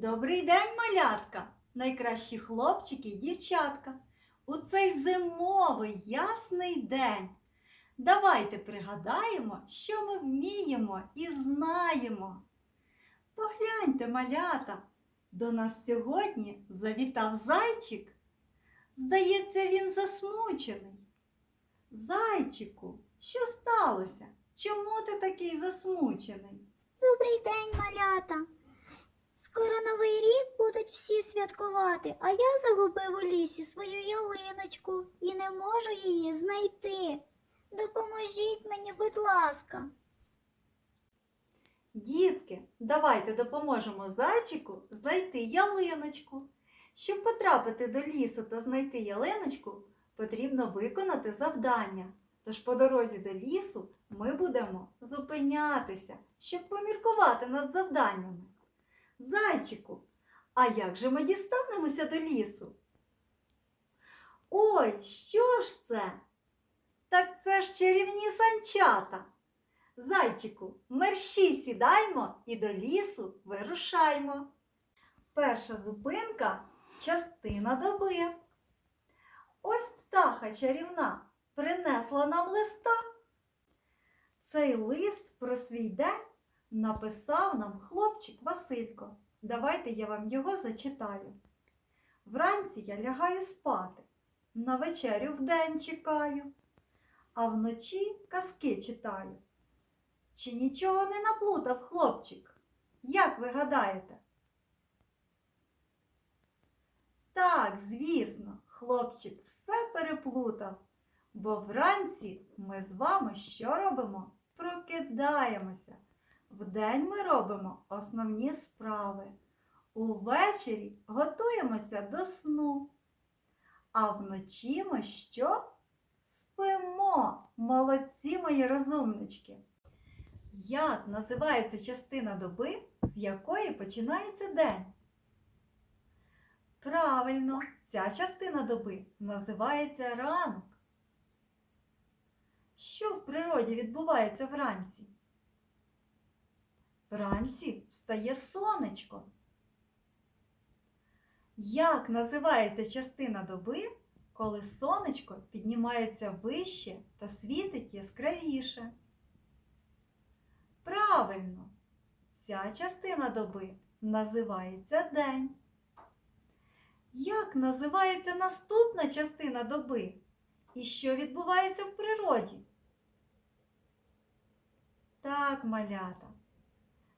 Добрий день, малятка, найкращі хлопчики і дівчатка. У цей зимовий ясний день. Давайте пригадаємо, що ми вміємо і знаємо. Погляньте, малята, до нас сьогодні завітав зайчик. Здається, він засмучений. Зайчику, що сталося? Чому ти такий засмучений? Добрий день, малята. Скоро новий рік будуть всі святкувати, а я загубив у лісі свою ялиночку і не можу її знайти. Допоможіть мені, будь ласка. Дітки, давайте допоможемо зайчику знайти ялиночку. Щоб потрапити до лісу та знайти ялиночку, потрібно виконати завдання. Тож по дорозі до лісу ми будемо зупинятися, щоб поміркувати над завданнями. Зайчику, а як же ми дістанемося до лісу? Ой, що ж це? Так це ж чарівні санчата. Зайчику, мерщій сідаймо і до лісу вирушаймо. Перша зупинка частина доби. Ось птаха чарівна принесла нам листа. Цей лист про свій день написав нам хлопчик Василько. Давайте я вам його зачитаю. Вранці я лягаю спати, на вечерю вдень чекаю, а вночі казки читаю. Чи нічого не наплутав хлопчик? Як ви гадаєте? Так, звісно, хлопчик все переплутав, бо вранці ми з вами що робимо? Прокидаємося. Вдень ми робимо основні справи. Увечері готуємося до сну. А вночі ми що? Спимо, молодці мої розумнички. Як називається частина доби, з якої починається день? Правильно, ця частина доби називається ранок. Що в природі відбувається вранці? Вранці встає сонечко. Як називається частина доби, коли сонечко піднімається вище та світить яскравіше? Правильно, ця частина доби називається день. Як називається наступна частина доби? І що відбувається в природі? Так, малята.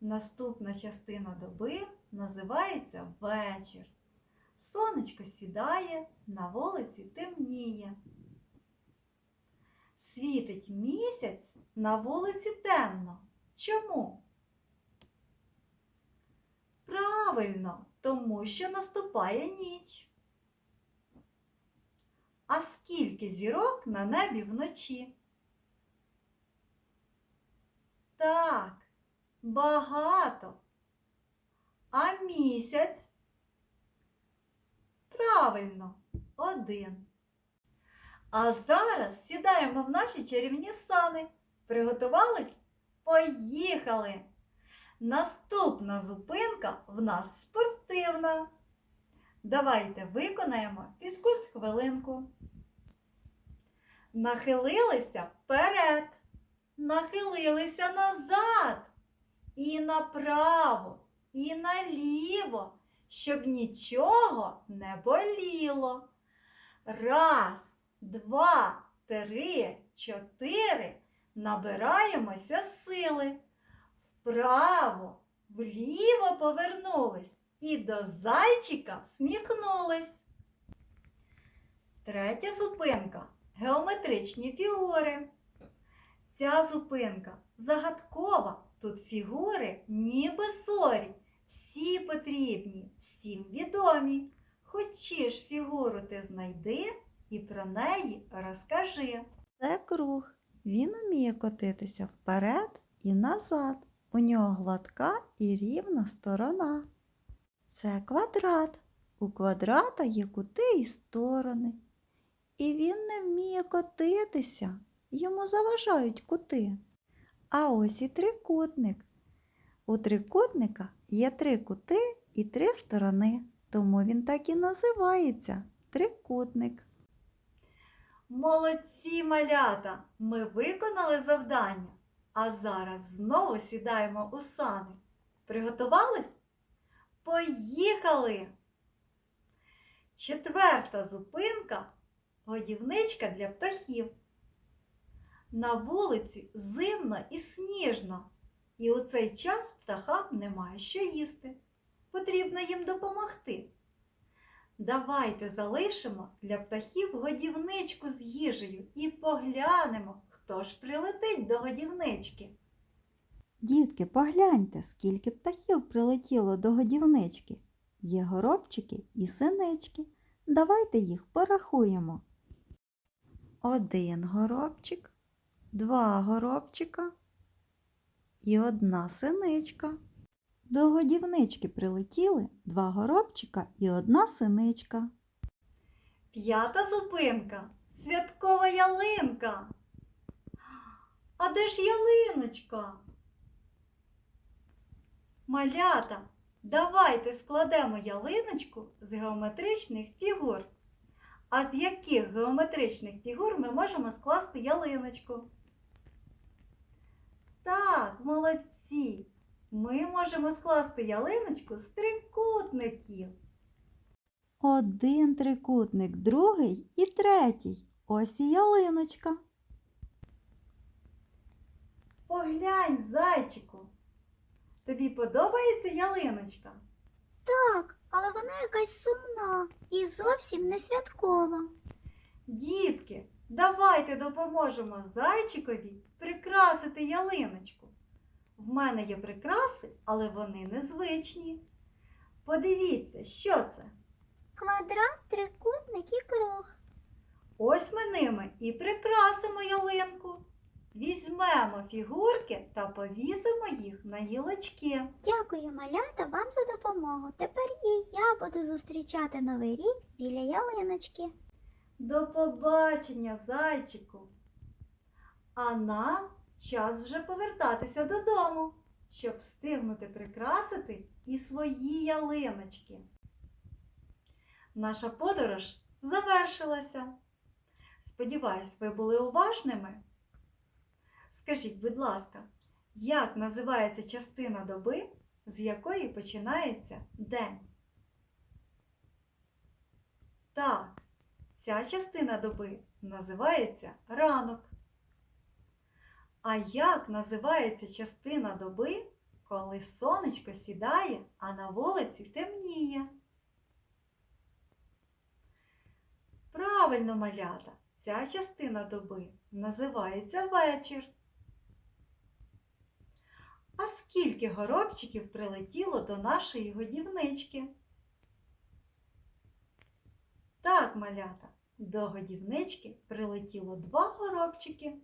Наступна частина доби називається вечір. Сонечко сідає, на вулиці темніє. Світить місяць, на вулиці темно. Чому? Правильно, тому що наступає ніч. А скільки зірок на небі вночі? Так, багато. А місяць? Правильно, один. А зараз сідаємо в наші чарівні сани. Приготувались? Поїхали! Наступна зупинка в нас спортивна. Давайте виконаємо фізкульт хвилинку. Нахилилися вперед, нахилилися назад, і направо, і наліво, щоб нічого не боліло. Раз, два, три, чотири. Набираємося сили. Вправо, вліво повернулись і до зайчика всміхнулись. Третя зупинка геометричні фігури. Ця зупинка загадкова. Тут фігури ніби зорі. Всі потрібні, всім відомі. Хочеш фігуру ти знайди і про неї розкажи. Це круг. Він уміє котитися вперед і назад. У нього гладка і рівна сторона. Це квадрат. У квадрата є кути і сторони. І він не вміє котитися. Йому заважають кути. А ось і трикутник. У трикутника є три кути і три сторони, тому він так і називається трикутник. Молодці малята! Ми виконали завдання, а зараз знову сідаємо у сани. Приготувались? Поїхали! Четверта зупинка годівничка для птахів. На вулиці зимно і сніжно, і у цей час птахам немає що їсти. Потрібно їм допомогти. Давайте залишимо для птахів годівничку з їжею і поглянемо, хто ж прилетить до годівнички. Дітки, погляньте, скільки птахів прилетіло до годівнички. Є горобчики і синички. Давайте їх порахуємо. Один горобчик, два горобчика і одна синичка. До годівнички прилетіли два горобчика і одна синичка. П'ята зупинка святкова ялинка. А де ж ялиночка? Малята, давайте складемо ялиночку з геометричних фігур. А з яких геометричних фігур ми можемо скласти ялиночку? Так, молодці! Ми можемо скласти ялиночку з трикутників. Один трикутник, другий і третій. Ось і ялиночка. Поглянь, зайчику. Тобі подобається ялиночка? Так, але вона якась сумна і зовсім не святкова. Дітки, давайте допоможемо зайчикові прикрасити ялиночку. В мене є прикраси, але вони незвичні. Подивіться, що це? Квадрат, трикутник і круг. Ось ми ними і прикрасимо ялинку. Візьмемо фігурки та повісимо їх на гілочки. Дякую, малята, вам за допомогу. Тепер і я буду зустрічати новий рік біля ялиночки. До побачення, зайчику. А нам час вже повертатися додому, щоб встигнути прикрасити і свої ялиночки. Наша подорож завершилася. Сподіваюсь, ви були уважними. Скажіть, будь ласка, як називається частина доби, з якої починається день? Так, ця частина доби називається ранок. А як називається частина доби, коли сонечко сідає, а на вулиці темніє? Правильно, малята, ця частина доби називається вечір. А скільки горобчиків прилетіло до нашої годівнички? Так, малята, до годівнички прилетіло два горобчики.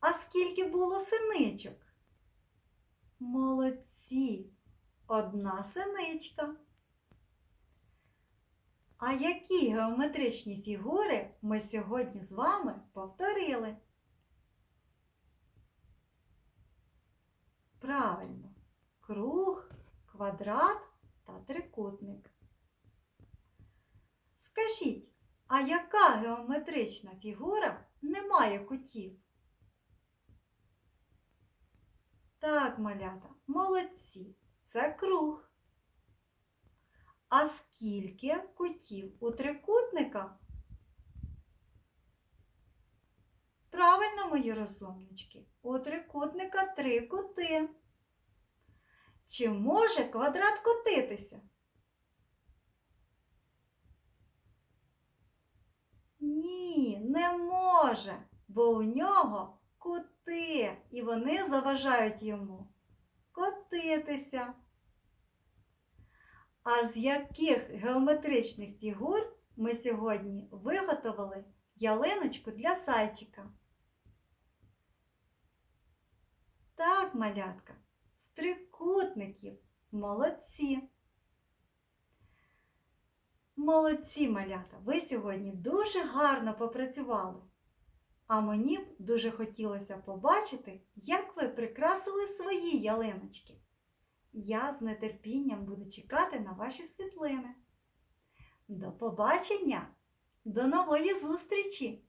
А скільки було синичок? Молодці! Одна синичка. А які геометричні фігури ми сьогодні з вами повторили? Правильно, круг, квадрат та трикутник. Скажіть, а яка геометрична фігура не має кутів? Так, малята, молодці, це круг. А скільки кутів у трикутника? Правильно, мої розумнички, у трикутника три кути. Чи може квадрат котитися? Ні, не може, бо у нього кути, і вони заважають йому котитися. А з яких геометричних фігур ми сьогодні виготовили ялиночку для зайчика? Так, малятка, з трикутників. Молодці. Молодці, малята, ви сьогодні дуже гарно попрацювали. А мені б дуже хотілося побачити, як ви прикрасили свої ялиночки. Я з нетерпінням буду чекати на ваші світлини. До побачення! До нової зустрічі!